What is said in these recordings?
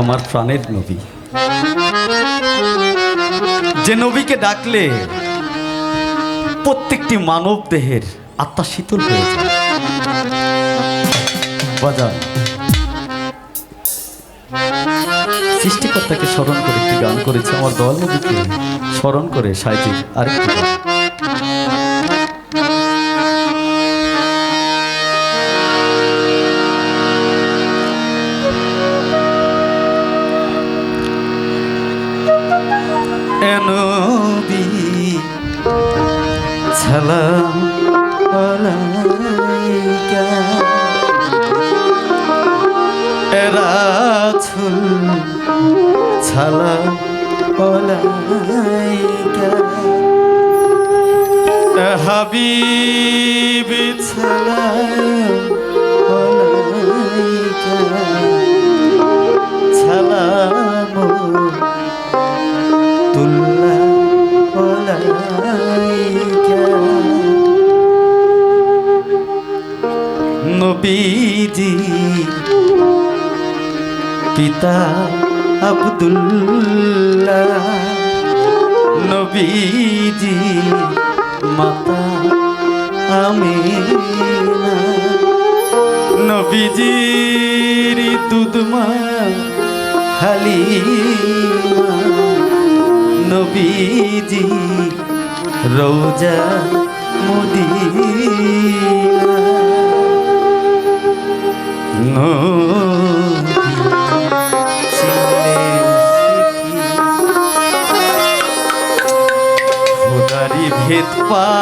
আমার প্রাণের নবী। যে নবীকে ডাকলে প্রত্যেকটি মানব দেহের আত্মা শীতল হয়ে যায়। সৃষ্টিকর্তাকে স্মরণ করে একটি গান করেছে। আমার দল নবীকে স্মরণ করে সাহিত্যিক আরেকটি গান। নবী সালাম আলাইকা। রাসূল সালাম আলাইকা। হাবিব সালাম আলাইকা। সালাম নবীজি পিতা আব্দুল্লাহ নবীজি মাতা আমিনা নবীজির দুধমা হালিমা নবীজি রোজা ভেদ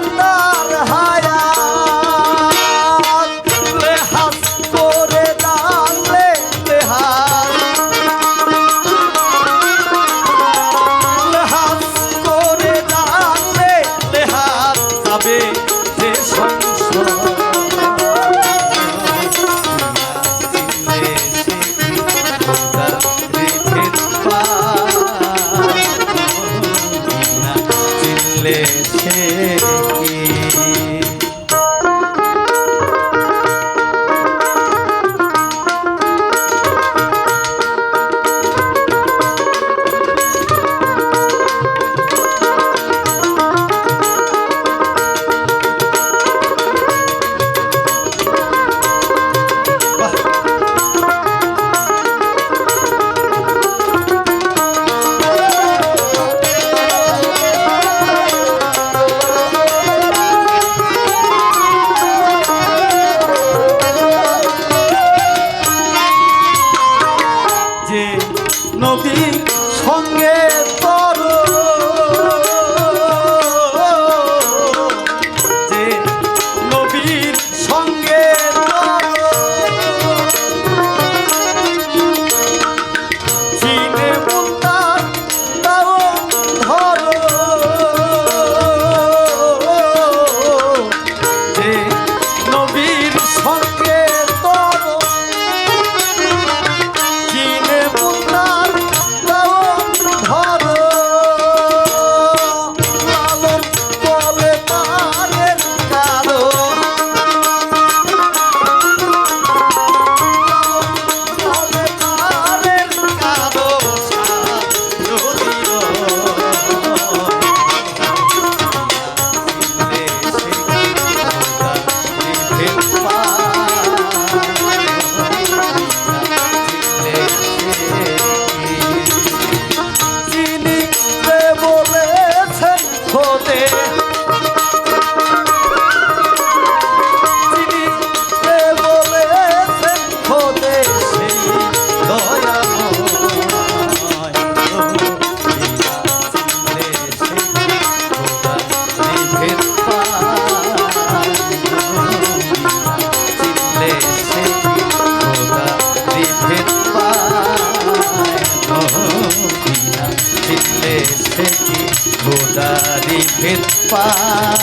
বান্দা থেকে গোদারি ভেদ পায়।